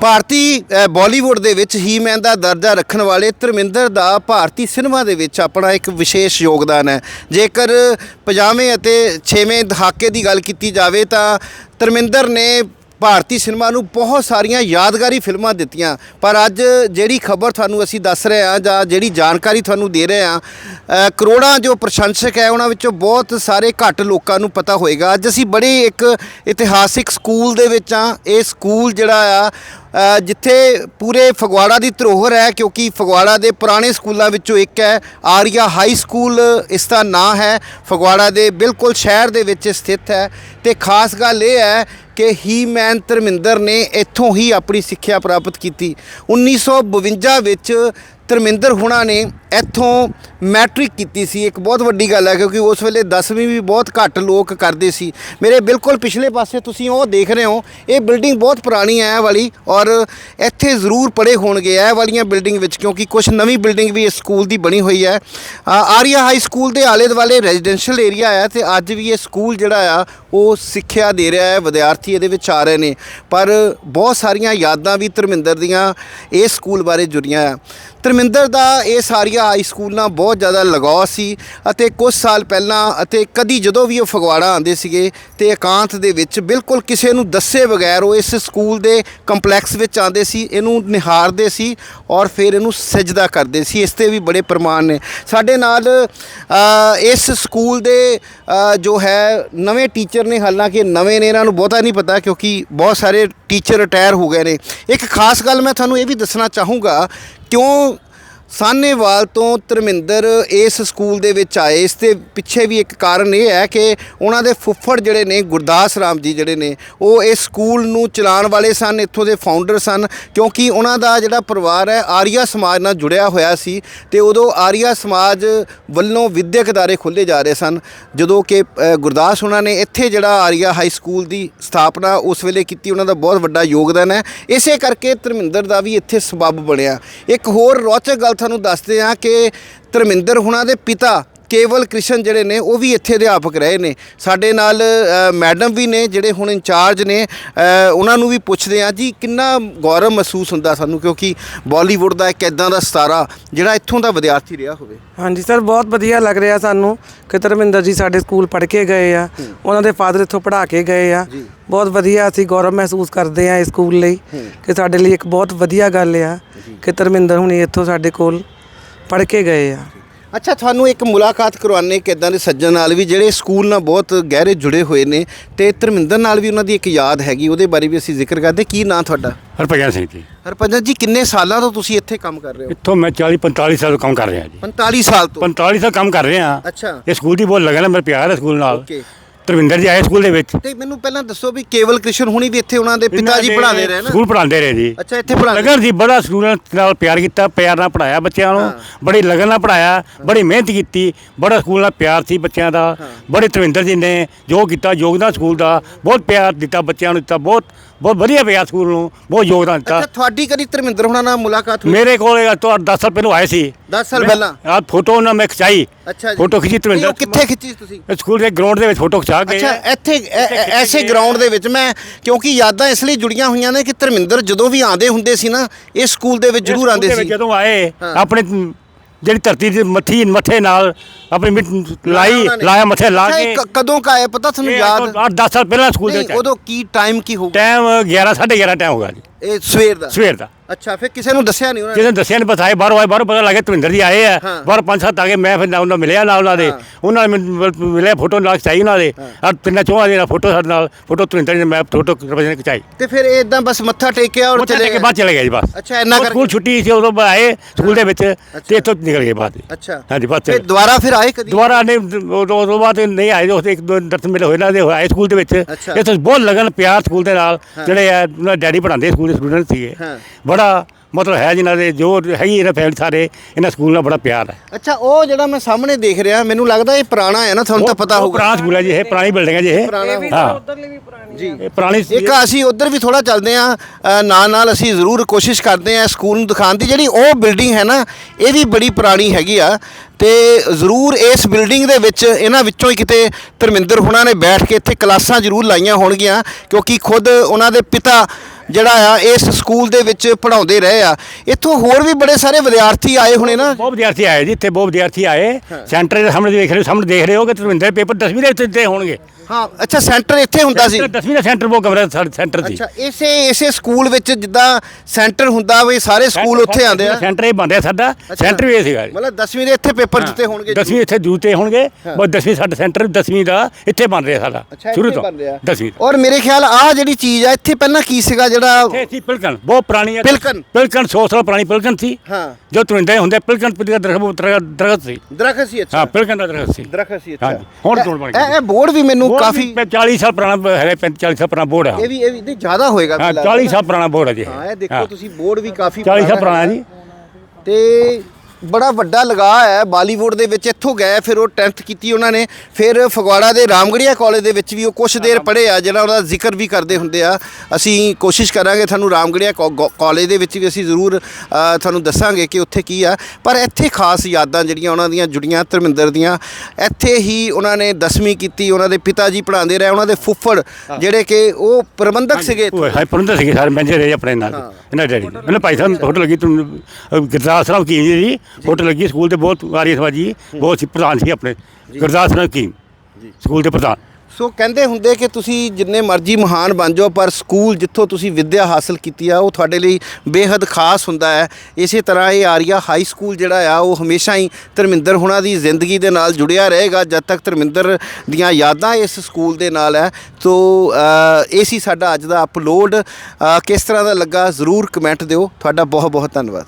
ਭਾਰਤੀ ਅ, ਬਾਲੀਵੁੱਡ ਦੇ ਵਿੱਚ ਹੀਮੈਨ ਦਾ ਦਰਜਾ ਰੱਖਣ ਵਾਲੇ ਧਰਮਿੰਦਰ ਦਾ ਭਾਰਤੀ ਸਿਨੇਮਾ ਦੇ ਵਿੱਚ ਆਪਣਾ ਇੱਕ ਵਿਸ਼ੇਸ਼ ਯੋਗਦਾਨ ਹੈ। ਜੇਕਰ ਪਜਾਮੇ ਅਤੇ ਛੇਵੇਂ ਦਹਾਕੇ ਦੀ ਗੱਲ ਕੀਤੀ ਜਾਵੇ ਤਾਂ ਧਰਮਿੰਦਰ ਨੇ ਭਾਰਤੀ ਸਿਨੇਮਾ ਨੂੰ ਬਹੁਤ ਸਾਰੀਆਂ ਯਾਦਗਾਰੀ ਫਿਲਮਾਂ ਦਿੱਤੀਆਂ। ਪਰ ਅੱਜ ਜਿਹੜੀ ਖਬਰ ਤੁਹਾਨੂੰ ਅਸੀਂ ਦੱਸ ਰਹੇ ਹਾਂ ਜਾਂ ਜਿਹੜੀ ਜਾਣਕਾਰੀ ਤੁਹਾਨੂੰ ਦੇ ਰਹੇ ਹਾਂ ਕਰੋੜਾਂ ਜੋ ਪ੍ਰਸ਼ੰਸਕ ਹੈ, ਉਹਨਾਂ ਵਿੱਚੋਂ ਬਹੁਤ ਸਾਰੇ ਘੱਟ ਲੋਕਾਂ ਨੂੰ ਪਤਾ ਹੋਏਗਾ। ਅੱਜ ਅਸੀਂ ਬੜੇ ਇੱਕ ਇਤਿਹਾਸਿਕ ਸਕੂਲ ਦੇ ਵਿੱਚ ਆ ਇਹ ਸਕੂਲ ਜਿਹੜਾ ਆ ਜਿੱਥੇ ਪੂਰੇ ਫਗਵਾੜਾ ਦੀ ਧਰੋਹਰ ਹੈ, ਕਿਉਂਕਿ ਫਗਵਾੜਾ ਦੇ ਪੁਰਾਣੇ ਸਕੂਲਾਂ ਵਿੱਚੋਂ ਇੱਕ ਹੈ। ਆਰੀਆ ਹਾਈ ਸਕੂਲ ਇਸ ਦਾ ਨਾਂ ਹੈ। ਫਗਵਾੜਾ ਦੇ ਬਿਲਕੁਲ ਸ਼ਹਿਰ ਦੇ ਵਿੱਚ ਸਥਿਤ ਹੈ। ਤੇ ਖਾਸ ਗੱਲ ਇਹ ਹੈ ਕਿ ਹੀਮੈਨ ਧਰਮਿੰਦਰ ਨੇ ਇੱਥੋਂ ਹੀ ਆਪਣੀ ਸਿੱਖਿਆ ਪ੍ਰਾਪਤ ਕੀਤੀ। 1952 ਵਿੱਚ ਧਰਮਿੰਦਰ ਹੁਣਾਂ ਨੇ ਇੱਥੋਂ ਮੈਟ੍ਰਿਕ ਕੀਤੀ ਸੀ। ਇੱਕ ਬਹੁਤ ਵੱਡੀ ਗੱਲ ਹੈ ਕਿਉਂਕਿ ਉਸ ਵੇਲੇ 10ਵੀਂ ਵੀ ਬਹੁਤ ਘੱਟ ਲੋਕ ਕਰਦੇ ਸੀ। ਮੇਰੇ ਬਿਲਕੁਲ ਪਿਛਲੇ ਪਾਸੇ ਤੁਸੀਂ ਉਹ ਦੇਖ ਰਹੇ ਹੋ, ਇਹ ਬਿਲਡਿੰਗ ਬਹੁਤ ਪੁਰਾਣੀ ਹੈ ਇਹ ਵਾਲੀ ਔਰ ਇੱਥੇ ਜ਼ਰੂਰ ਪੜੇ ਹੋਣਗੇ ਇਹ ਵਾਲੀਆਂ ਬਿਲਡਿੰਗ ਵਿੱਚ ਕਿਉਂਕਿ ਕੁਝ ਨਵੀਂ ਬਿਲਡਿੰਗ ਵੀ ਇਸ ਸਕੂਲ ਦੀ ਬਣੀ ਹੋਈ ਹੈ। ਆਰੀਆ ਹਾਈ ਸਕੂਲ ਦੇ ਆਲੇ ਦੁਆਲੇ ਰੈਜ਼ੀਡੈਂਸ਼ੀਅਲ ਏਰੀਆ ਹੈ ਤੇ ਅੱਜ ਵੀ ਇਹ ਸਕੂਲ ਜਿਹੜਾ ਆ, ਉਹ ਸਿੱਖਿਆ ਦੇ ਰਿਹਾ ਹੈ, ਵਿਦਿਆਰਥੀ ਇਹਦੇ ਵਿੱਚ ਆ ਰਹੇ ਨੇ। ਪਰ ਬਹੁਤ ਸਾਰੀਆਂ ਯਾਦਾਂ ਵੀ ਧਰਮਿੰਦਰ ਦੀਆਂ ਇਸ ਸਕੂਲ ਬਾਰੇ ਜੁੜੀਆਂ ਆ ਧਰਮਿੰਦਰ ਦਾ ਇਹ ਸਾਰੀਆਂ ਹਾਈ ਸਕੂਲ ਨਾਲ ਬਹੁਤ ਜ਼ਿਆਦਾ ਲਗਾਅ ਸੀ ਅਤੇ ਕੁਝ ਸਾਲ ਪਹਿਲਾਂ ਅਤੇ ਕਦੀ ਜਦੋਂ ਵੀ ਉਹ ਫਗਵਾੜਾ ਆਉਂਦੇ ਸੀਗੇ ਤੇ ਇਕਾਂਤ ਦੇ ਵਿੱਚ ਬਿਲਕੁਲ ਕਿਸੇ ਨੂੰ ਦੱਸੇ ਬਗੈਰ ਉਹ ਇਸ ਸਕੂਲ ਦੇ ਕੰਪਲੈਕਸ ਵਿੱਚ ਆਉਂਦੇ ਸੀ, ਇਹਨੂੰ ਨਿਹਾਰਦੇ ਸੀ ਔਰ ਫਿਰ ਇਹਨੂੰ ਸਜਦਾ ਕਰਦੇ ਸੀ। ਇਸ ਤੇ ਵੀ ਬੜੇ ਪ੍ਰਮਾਣ ਨੇ। ਸਾਡੇ ਨਾਲ ਇਸ ਸਕੂਲ ਦੇ ਜੋ ਹੈ, ਨਵੇਂ ਟੀਚਰ ਨੇ, ਹਾਲਾਂਕਿ ਨਵੇਂ ਨੇ, ਇਹਨਾਂ ਨੂੰ ਬਹੁਤਾ ਨਹੀਂ ਪਤਾ ਕਿਉਂਕਿ ਬਹੁਤ ਸਾਰੇ ਟੀਚਰ ਰਿਟਾਇਰ ਹੋ ਗਏ ਨੇ। ਇੱਕ ਖਾਸ ਗੱਲ ਮੈਂ ਤੁਹਾਨੂੰ ਇਹ ਵੀ ਦੱਸਣਾ ਚਾਹੂੰਗਾ, ਕਿਉਂ ਸਾਹਨੇਵਾਲ ਤੋਂ ਧਰਮਿੰਦਰ ਇਸ ਸਕੂਲ ਦੇ ਵਿੱਚ ਆਏ। ਇਸ ਦੇ ਪਿੱਛੇ ਵੀ ਇੱਕ ਕਾਰਨ ਇਹ ਹੈ ਕਿ ਉਹਨਾਂ ਦੇ ਫੁੱਫੜ ਜਿਹੜੇ ਨੇ, ਗੁਰਦਾਸ ਰਾਮ ਜੀ ਜਿਹੜੇ ਨੇ, ਉਹ ਇਸ ਸਕੂਲ ਨੂੰ ਚਲਾਉਣ ਵਾਲੇ ਸਨ, ਇੱਥੋਂ ਦੇ ਫਾਊਂਡਰ ਸਨ, ਕਿਉਂਕਿ ਉਹਨਾਂ ਦਾ ਜਿਹੜਾ ਪਰਿਵਾਰ ਹੈ, ਆਰੀਆ ਸਮਾਜ ਨਾਲ ਜੁੜਿਆ ਹੋਇਆ ਸੀ ਤੇ ਉਦੋਂ ਆਰੀਆ ਸਮਾਜ ਵੱਲੋਂ ਵਿਦਿਅਕ ਅਦਾਰੇ ਖੋਲ੍ਹੇ ਜਾ ਰਹੇ ਸਨ, ਜਦੋਂ ਕਿ ਗੁਰਦਾਸ ਉਹਨਾਂ ਨੇ ਇੱਥੇ ਜਿਹੜਾ ਆਰੀਆ ਹਾਈ ਸਕੂਲ ਦੀ ਸਥਾਪਨਾ ਉਸ ਵੇਲੇ ਕੀਤੀ, ਉਹਨਾਂ ਦਾ ਬਹੁਤ ਵੱਡਾ ਯੋਗਦਾਨ ਹੈ। ਇਸੇ ਕਰਕੇ ਧਰਮਿੰਦਰ ਦਾ ਵੀ ਇੱਥੇ ਸਬੱਬ ਬਣਿਆ। ਇੱਕ ਹੋਰ ਰੌਚਕ ਗੱਲ ਤੁਹਾਨੂੰ ਦੱਸਦੇ ਹਾਂ ਕਿ ਧਰਮਿੰਦਰ ਹੁਣਾਂ ਦੇ ਪਿਤਾ ਕੇਵਲ ਕ੍ਰਿਸ਼ਨ ਜਿਹੜੇ ਨੇ ਉਹ ਵੀ ਇੱਥੇ ਅਧਿਆਪਕ ਰਹੇ ਨੇ। ਸਾਡੇ ਨਾਲ ਮੈਡਮ ਵੀ ਨੇ ਜਿਹੜੇ ਹੁਣ ਇੰਚਾਰਜ ਨੇ। ਉਹਨਾਂ ਨੂੰ ਵੀ ਪੁੱਛਦੇ ਆ ਜੀ ਕਿੰਨਾ ਗੌਰਵ ਮਹਿਸੂਸ ਹੁੰਦਾ ਸਾਨੂੰ? ਕਿਉਂਕਿ ਬਾਲੀਵੁੱਡ ਦਾ ਇੱਕ ਇਦਾਂ ਦਾ ਸਤਾਰਾ ਜਿਹੜਾ ਇੱਥੋਂ ਦਾ ਵਿਦਿਆਰਥੀ ਰਿਹਾ ਹੋਵੇ। ਹਾਂਜੀ ਸਰ ਬਹੁਤ ਵਧੀਆ ਲੱਗ ਰਿਹਾ ਸਾਨੂੰ ਕਿ ਧਰਮਿੰਦਰ ਜੀ ਸਾਡੇ ਸਕੂਲ ਪੜ੍ਹ ਕੇ ਗਏ ਆ। ਉਹਨਾਂ ਦੇ ਫਾਦਰ ਇੱਥੋਂ ਪੜ੍ਹਾ ਕੇ ਗਏ ਆ। ਬਹੁਤ ਵਧੀਆ ਅਸੀਂ ਗੌਰਵ ਮਹਿਸੂਸ ਕਰਦੇ ਆ ਇਸ ਸਕੂਲ ਲਈ ਕਿ ਸਾਡੇ ਲਈ ਇੱਕ ਬਹੁਤ ਵਧੀਆ ਗੱਲ ਆ ਕਿ ਧਰਮਿੰਦਰ ਹੁਣੀ ਇੱਥੋਂ ਸਾਡੇ ਕੋਲ ਪੜ੍ਹ ਕੇ ਗਏ ਆ। ਅੱਛਾ ਤੁਹਾਨੂੰ ਇੱਕ ਮੁਲਾਕਾਤ ਕਰਵਾਉਣੇ ਇੱਕ ਇਦਾਂ ਦੇ ਸੱਜਣ ਨਾਲ ਵੀ ਜਿਹੜੇ ਸਕੂਲ ਨਾਲ ਬਹੁਤ ਗਹਿਰੇ ਜੁੜੇ ਹੋਏ ਨੇ ਤੇ ਧਰਮਿੰਦਰ ਨਾਲ ਵੀ ਉਹਨਾਂ ਦੀ ਇੱਕ ਯਾਦ ਹੈਗੀ ਉਹਦੇ ਬਾਰੇ ਵੀ ਅਸੀਂ ਜ਼ਿਕਰ ਕਰਦੇ ਕੀ ਨਾਂ ਤੁਹਾਡਾ? ਹਰਭਜਨ ਸਿੰਘ ਜੀ। ਹਰਪੰਜਨ ਜੀ ਕਿੰਨੇ ਸਾਲਾਂ ਤੋਂ ਤੁਸੀਂ ਇੱਥੇ ਕੰਮ ਕਰ ਰਹੇ ਹੋ? ਇੱਥੋਂ ਮੈਂ 40 45 ਸਾਲ ਤੋਂ ਕੰਮ ਕਰ ਰਿਹਾ ਜੀ। 45 ਸਾਲ ਤੋਂ? 45 ਸਾਲ ਕੰਮ ਕਰ ਰਿਹਾ। ਅੱਛਾ। ਇਹ ਸਕੂਲ ਦੀ ਬਹੁਤ ਲਗਨ ਹੈ ਮੇਰਾ ਪਿਆਰ ਹੈ ਸਕੂਲ ਨਾਲ। ਓਕੇ। ਧਰਮਿੰਦਰ ਜੀ ਆਏ ਸਕੂਲ ਦੇ ਵਿੱਚ। ਤੇ ਮੈਨੂੰ ਪਹਿਲਾਂ ਦੱਸੋ ਵੀ ਕੇਵਲ ਕ੍ਰਿਸ਼ਨ ਹੁਣੀ ਵੀ ਇੱਥੇ ਉਹਨਾਂ ਦੇ ਪਿਤਾ ਜੀ ਪੜ੍ਹਾਉਂਦੇ ਰਹੇ ਨਾ? ਸਕੂਲ ਪੜਾਉਂਦੇ ਰਹੇ ਜੀ। ਅੱਛਾ ਇੱਥੇ ਪੜ੍ਹਾਉਂਦੇ ਲਗਨ ਜੀ ਬੜਾ ਸਕੂਲ ਨਾਲ ਪਿਆਰ ਕੀਤਾ ਪਿਆਰ ਨਾਲ ਪੜਾਇਆ ਬੱਚਿਆਂ ਨੂੰ। ਬੜੀ ਲਗਨ ਨਾਲ ਪੜਾਇਆ ਬੜੀ ਮਿਹਨਤ ਕੀਤੀ ਬੜਾ ਸਕੂਲ ਨਾਲ ਪਿਆਰ ਸੀ ਬੱਚਿਆਂ ਦਾ। ਬੜੇ ਧਰਮਿੰਦਰ ਜੀ ਨੇ ਜੋ ਕੀਤਾ ਯੋਗਦਾਨ ਸਕੂਲ ਦਾ ਬਹੁਤ ਪਿਆਰ ਦਿੱਤਾ ਬੱਚਿਆਂ ਨੂੰ ਦਿੱਤਾ ਬਹੁਤ ਬਹੁਤ ਵਧੀਆ ਪਿਆ ਸਕੂਲ ਨੂੰ ਬਹੁਤ ਯੋਗਦਾਨ ਦਿੱਤਾ। ਅੱਛਾ ਤੁਹਾਡੀ ਕਦੀ ਧਰਮਿੰਦਰ ਹੁਣਾਂ ਨਾਲ ਮੁਲਾਕਾਤ ਹੋਈ? ਮੇਰੇ ਕੋਲ ਇਹ ਤੋਂ 10 ਸਾਲ ਪਹਿਲਾਂ ਆਏ ਸੀ। 10 ਸਾਲ ਪਹਿਲਾਂ? ਆ ਫੋਟੋ ਉਹਨਾਂ ਮੈਂ ਖਿਚਾਈ। ਅੱਛਾ ਜੀ। ਫੋਟੋ ਖਿੱਚੀ ਧਰਮਿੰਦਰ। ਕਿੱਥੇ ਖਿੱਚੀ ਤੁਸੀਂ? ਸਕੂਲ ਦੇ ਗਰਾਊਂਡ ਦੇ ਵਿੱਚ ਫੋਟੋ ਖਿਚਾ ਕੇ ਅੱਛਾ ਇੱਥੇ ਐਸੇ ਗਰਾਊਂਡ ਦੇ ਵਿੱਚ ਮੈਂ ਕਿਉਂਕਿ ਯਾਦਾਂ ਇਸ ਲਈ ਜੁੜੀਆਂ ਹੋਈਆਂ ਨੇ ਕਿ ਧਰਮਿੰਦਰ ਜਦੋਂ ਵੀ ਆਉਂਦੇ ਹੁੰਦੇ ਸੀ ਨਾ ਇਹ ਸਕੂਲ ਦੇ ਵਿੱਚ ਜ਼ਰੂਰ ਆਉਂਦੇ ਸੀ। ਜਦੋਂ ਆਏ। ਆਪਣੇ ਜਿਹੜੀ ਧਰਤੀ ਦੀ ਮੱਥੀ ਮੱਥੇ ਨਾਲ ਆਪਣੀ ਮਿੱਟ ਲਾਈ ਉਹਨਾਂ ਨੇ। ਲਾਇਆ ਮੱਥੇ ਲਾ ਅੱਛਾ, ਕੇ ਇਹ ਕ- ਕਦੋਂ ਕਾ ਆਇਆ ਪਤਾ ਤੁਹਾਨੂੰ ਯਾਦ? 8 10 ਸਾਲ ਪਹਿਲਾਂ ਸਕੂਲ ਦੇ ਨਹੀਂ ਵਿੱਚ ਉਦੋਂ ਕੀ ਟਾਈਮ ਕੀ ਹੋਊਗਾ ਟਾਈਮ 11 11:30 ਟਾਈਮ ਹੋਗਾ ਜੀ। ਇਹ ਸਵੇਰ ਦਾ? ਸਵੇਰ ਦਾ। ਅੱਛਾ ਫਿਰ ਕਿਸੇ ਨੂੰ ਦੱਸਿਆ ਨਹੀਂ ਉਹਨਾਂ ਨੇ? ਜਿਹਨੇ ਦੱਸਿਆ ਨਹੀਂ ਬਤਾਏ ਬਾਹਰੋਂ ਆਏ ਬਾਹਰੋਂ ਪਤਾ ਲੱਗਿਆ ਧਵਿੰਦਰ ਜੀ ਆਏ ਆ। ਹਾਂ। ਬਾਹਰ ਪੰਜ ਸੱਤ ਆ ਗਏ ਮੈਂ ਫਿਰ ਨਾ ਉਹਨਾਂ ਮਿਲਿਆ ਨਾਲ ਉਹਨਾਂ ਦੇ। ਹਾਂ। ਉਹਨਾਂ ਨੇ ਮੈਨੂੰ ਮਿਲਿਆ ਫੋਟੋ ਨਾਲ ਖਿਚਾਈ ਉਹਨਾਂ ਦੇ। ਆ ਤਿੰਨਾਂ ਚੋਹਾਂ ਦੇ ਨਾਲ ਫੋਟੋ ਸਾਡੇ ਨਾਲ ਫੋਟੋ ਧਵਿੰਦਰ ਜੀ ਨੇ ਮੈਂ ਫੋਟੋ ਰਵਜਨ ਖਿਚਾਈ। ਤੇ ਫਿਰ ਇਦਾਂ ਬਸ ਮੱਥਾ ਟੇਕਿਆ ਔਰ ਚਲੇ ਗਏ? ਬਾਅਦ ਚਲੇ ਗਏ ਜੀ ਬਸ। ਅੱਛਾ ਇੰਨਾ ਕਰਕੇ ਸਕੂਲ ਛੁੱਟੀ ਸੀ ਉਦੋਂ ਬਾਅਦ ਆਏ ਸਕੂਲ ਦੇ ਵਿੱਚ ਤੇ ਇੱਥੋਂ ਨਿਕਲ ਗਏ ਬਾਅਦ। ਅੱਛਾ। ਹਾਂਜੀ ਬਾਅਦ ਫਿਰ ਦੁਬਾਰਾ ਫਿਰ ਆਏ ਕਦੀ? ਦੁਬਾਰਾ ਨੇ ਉਦੋਂ ਉਦੋਂ ਬਾਅਦ ਨਹੀਂ ਆਏ ਉਸ ਇੱਕ ਦੋ ਦਰਸ਼ਨ ਮਿਲੇ ਹੋਏ ਨਾ ਦੇ ਹਾਈ ਸਕੂਲ ਦੇ ਵਿੱਚ। ਅੱਛਾ। ਇੱਥੇ ਬਹੁਤ ਲਗਨ ਪਿਆਰ ਸਕੂਲ ਦੇ ਨਾਲ ਜਿਹੜੇ ਆ ਉਹਨਾਂ ਦੇ ਡੈਡੀ ਪੜ੍ਹਾਉਂਦੇ ਸਕੂਲ ਦੇ ਸਟੂਡੈਂਟ ਸੀਗੇ। ਹਾਂ। ਬੜਾ ਮਤਲਬ ਹੈ ਜਿਨ੍ਹਾਂ ਦੇ ਜੋ ਹੈਗੀ ਇਹਨਾਂ ਫੈਮਿਲੀ ਸਾਰੇ ਇਹਨਾਂ ਸਕੂਲ ਨਾਲ ਬੜਾ ਪਿਆਰ ਹੈ। ਅੱਛਾ ਉਹ ਜਿਹੜਾ ਮੈਂ ਸਾਹਮਣੇ ਦੇਖ ਰਿਹਾ ਮੈਨੂੰ ਲੱਗਦਾ ਇਹ ਪੁਰਾਣਾ ਹੈ ਨਾ ਤੁਹਾਨੂੰ ਤਾਂ ਪਤਾ ਹੋਊਗਾ। ਪੁਰਾਣਾ ਸਕੂਲ ਹੈ ਜੀ ਇਹ ਪੁਰਾਣੀ ਬਿਲਡਿੰਗ ਹੈ ਜੀ ਇਹ। ਹਾਂ। ਉਧਰਲੀ ਵੀ ਪੁਰਾਣੀ ਜੀ। ਇਹ ਪੁਰਾਣੀ ਇੱਕ ਅਸੀਂ ਉਧਰ ਵੀ ਥੋੜਾ ਚੱਲਦੇ ਆ ਨਾਲ ਨਾਲ ਅਸੀਂ ਜ਼ਰੂਰ ਕੋਸ਼ਿਸ਼ ਕਰਦੇ ਆ ਸਕੂਲ ਨੂੰ ਦਿਖਾਉਣ ਦੀ। ਜਿਹੜੀ ਉਹ ਬਿਲਡਿੰਗ ਹੈ ਨਾ ਇਹ ਵੀ ਬੜੀ ਪੁਰਾਣੀ ਹੈਗੀ ਆ। ਤੇ ਜ਼ਰੂਰ ਇਸ ਬਿਲਡਿੰਗ ਦੇ ਵਿੱਚ ਇਹਨਾਂ ਵਿੱਚੋਂ ਹੀ ਕਿਤੇ ਧਰਮਿੰਦਰ ਹੁਣਾਂ ਨੇ ਬੈਠ ਕੇ ਇੱਥੇ ਕਲਾਸਾਂ ਜ਼ਰੂਰ ਲਾਈਆਂ ਹੋਣਗੀਆਂ ਕਿਉਂਕਿ ਖੁਦ ਉਹਨਾਂ ਦੇ ਪਿਤਾ ਜਿਹੜਾ ਆ ਇਸ ਸਕੂਲ ਦੇ ਵਿੱਚ ਪੜਾਉਂਦੇ ਰਹੇ ਆ। ਇੱਥੋਂ ਹੋਰ ਵੀ ਬੜੇ ਸਾਰੇ ਵਿਦਿਆਰਥੀ ਆਏ ਹੋਣੇ ਨਾ। ਬਹੁਤ ਵਿਦਿਆਰਥੀ ਆਏ ਜੀ ਇੱਥੇ ਬਹੁਤ ਵਿਦਿਆਰਥੀ ਆਏ। ਸੈਂਟਰ ਦੇ ਸਾਹਮਣੇ ਦੇਖ ਰਹੇ ਹੋ ਸਾਹਮਣੇ ਦੇਖ ਰਹੇ ਹੋ ਕਿ ਧਰਮਿੰਦਰ ਪੇਪਰ 10ਵੀਂ ਦੇ ਉੱਤੇ ਹੋਣਗੇ। ਹਾਂ ਅੱਛਾ ਸੈਂਟਰ ਇੱਥੇ ਹੁੰਦਾ ਸੀ? 10ਵੀਂ ਦਾ ਸੈਂਟਰ ਉਹ ਕਮਰਾ ਸਾਡੇ ਸੈਂਟਰ ਸੀ। ਅੱਛਾ ਇਸੇ ਇਸੇ ਸਕੂਲ ਵਿੱਚ ਜਿੱਦਾਂ ਸੈਂਟਰ ਹੁੰਦਾ ਵੀ ਸਾਰੇ ਸਕੂਲ ਉੱਥੇ ਆਉਂਦੇ ਆ? ਸੈਂਟਰ ਇਹ ਹੈ ਸਾਡਾ ਸੈਂਟਰ ਵੀ ਇਹ ਸੀਗਾ। ਮਤਲਬ 10ਵੀਂ ਦੇ ਇੱਥੇ ਪੇਪਰ ਦਿੱਤੇ ਹੋਣਗੇ ਜੀ। ਦਸਵੀਂ ਇੱਥੇ ਜੂਤੇ ਹੋਣਗੇ ਬਸ ਦਸਵੀਂ ਸਾਡਾ ਸੈਂਟਰ ਦਸਵੀਂ ਦਾ ਇੱਥੇ ਬਣ ਰਿਹਾ ਸਾਡਾ ਅੱਛਾ ਸ਼ੁਰੂ ਤੋਂ ਬਣ ਰਿਹਾ। ਦਸਵੀਂ ਔਰ ਮੇਰੇ ਖਿਆਲ ਆ ਜਿਹੜੀ ਚੀਜ਼ ਆ ਇੱਥੇ ਪਹਿਲਾਂ ਕੀ ਸੀਗਾ ਜਿਹੜਾ ਇੱਥੇ ਸੀ ਪਿਲਕਣ ਬਹੁਤ ਪੁਰਾਣੀ ਹੈ ਪਿਲਕਣ। ਪਿਲਕਣ 100 ਸਾਲ ਪੁਰਾਣੀ ਪਿਲਕਣ ਸੀ। ਹਾਂ। ਜੋ ਤੁਰਿੰਦੇ ਹੁੰਦੇ ਪਿਲਕਣ ਪਿਲਕਣ ਦਾ ਦਰਖਤ ਦਰਖਤ- ਸੀ। ਦਰਖਤ ਸੀ ਅੱਛਾ। ਹਾਂ ਪਿਲਕਣ ਦਾ ਦਰਖਤ ਸੀ। ਦਰਖਤ ਸੀ ਹਾਂਜੀ, ਹੁਣ ਤੋੜ ਬਣ ਗਈ। ਇਹ ਬੋਰਡ ਵੀ ਮੈਨੂੰ ਕਾਫੀ ਵੀ 40 ਸਾਲ ਪੁਰਾਣਾ ਹੈਗਾ 40 ਸਾਲ ਪੁਰਾਣਾ ਬੋਰਡ ਹੈ ਇਹ ਵੀ ਇਹ ਵੀ ਨਹੀਂ ਜ਼ਿਆਦਾ ਹੋਏਗਾ ਹਾਂ ਮੈਨੂੰ 40 ਲੱਗਦਾ। ਸਾਲ ਪੁਰਾਣਾ ਬੋਰਡ ਹੈ ਜੀ ਹਾਂ ਇਹ ਦੇਖੋ ਤੁਸੀਂ ਬੋਰਡ ਵੀ ਕਾਫੀ 40 ਸਾਲ ਪੁਰਾਣਾ। ਜੀ ਤੇ ਬੜਾ ਵੱਡਾ ਲਗਾ ਹੈ। ਬਾਲੀਵੁੱਡ ਦੇ ਵਿੱਚ ਇੱਥੋਂ ਗਏ ਫਿਰ ਉਹ 10th ਕੀਤੀ ਉਹਨਾਂ ਨੇ। ਫਿਰ ਫਗਵਾੜਾ ਦੇ ਰਾਮਗੜੀਆ ਕਾਲਜ ਦੇ ਵਿੱਚ ਵੀ ਉਹ ਕੁਝ ਦੇਰ ਪੜ੍ਹੇ ਆ ਜਿਹੜਾ ਉਹਦਾ ਜ਼ਿਕਰ ਵੀ ਕਰਦੇ ਹੁੰਦੇ ਆ। ਅਸੀਂ ਕੋਸ਼ਿਸ਼ ਕਰਾਂਗੇ ਤੁਹਾਨੂੰ ਰਾਮਗੜੀਆ ਕਾਲਜ ਦੇ ਵਿੱਚ ਵੀ ਅਸੀਂ ਜ਼ਰੂਰ ਤੁਹਾਨੂੰ ਦੱਸਾਂਗੇ ਕਿ ਉੱਥੇ ਕੀ ਆ। ਪਰ ਇੱਥੇ ਖਾਸ ਯਾਦਾਂ ਜਿਹੜੀਆਂ ਉਹਨਾਂ ਦੀਆਂ ਜੁੜੀਆਂ ਧਰਮਿੰਦਰ ਦੀਆਂ ਇੱਥੇ ਹੀ ਉਹਨਾਂ ਨੇ 10ਵੀਂ ਕੀਤੀ ਉਹਨਾਂ ਦੇ ਪਿਤਾ ਜੀ ਪੜ੍ਹਾਉਂਦੇ ਰਹੇ ਉਹਨਾਂ ਦੇ ਫੁੱਫੜ ਜਿਹੜੇ ਕਿ ਉਹ ਪ੍ਰਬੰਧਕ ਸੀਗੇ ਉਹ ਹਾਈ ਪਰੰਦਰ ਸੀਗੇ ਸਾਰੇ ਮੈਨੇਜਰ ਰਹੇ ਆਪਣੇ ਨਾਲ। ਇਹਨਾਂ ਡੈਡੀ। ਇਹਨਾਂ ਭਾਈ ਸਾਹਿਬ ਹੋਟਲ ਲੱਗੀ ਤੁਮ ਗੁਰਦਾਸ ਰਾਮ ਕੀ ਜੀ? ਹੋਟਲ ਲੱਗੀ ਸਕੂਲ ਦੇ ਬਹੁਤ ਵਾਰੀ ਸਵਾਜੀ ਬਹੁਤ ਸੀ ਪ੍ਰਧਾਨ ਸੀ ਆਪਣੇ ਗੁਰਦਾਸ ਰਾਮ ਕੀ ਸਕੂਲ ਦੇ ਪ੍ਰਧਾਨ। ਸੋ ਕਹਿੰਦੇ ਹੁੰਦੇ ਕਿ ਤੁਸੀਂ ਜਿੰਨੇ ਮਰਜ਼ੀ ਮਹਾਨ ਬਣ ਜਾਓ ਪਰ ਸਕੂਲ ਜਿੱਥੋਂ ਤੁਸੀਂ ਵਿੱਦਿਆ ਹਾਸਲ ਕੀਤੀ ਆ ਉਹ ਤੁਹਾਡੇ ਲਈ ਬੇਹੱਦ ਖਾਸ ਹੁੰਦਾ ਹੈ। ਇਸੇ ਤਰ੍ਹਾਂ ਇਹ ਆਰੀਆ ਹਾਈ ਸਕੂਲ ਜਿਹੜਾ ਆ ਉਹ ਹਮੇਸ਼ਾ ਹੀ ਧਰਮਿੰਦਰ ਹੁਣਾਂ ਦੀ ਜ਼ਿੰਦਗੀ ਦੇ ਨਾਲ ਜੁੜਿਆ ਰਹੇਗਾ ਜਦ ਤੱਕ ਧਰਮਿੰਦਰ ਦੀਆਂ ਯਾਦਾਂ ਇਸ ਸਕੂਲ ਦੇ ਨਾਲ ਹੈ। ਤੋ ਅ, ਇਹ ਸੀ ਸਾਡਾ ਅੱਜ ਦਾ ਅਪਲੋਡ ਅ, ਕਿਸ ਤਰ੍ਹਾਂ ਦਾ ਲੱਗਾ ਜ਼ਰੂਰ ਕਮੈਂਟ ਦਿਓ। ਤੁਹਾਡਾ ਬਹੁਤ ਬਹੁਤ ਧੰਨਵਾਦ।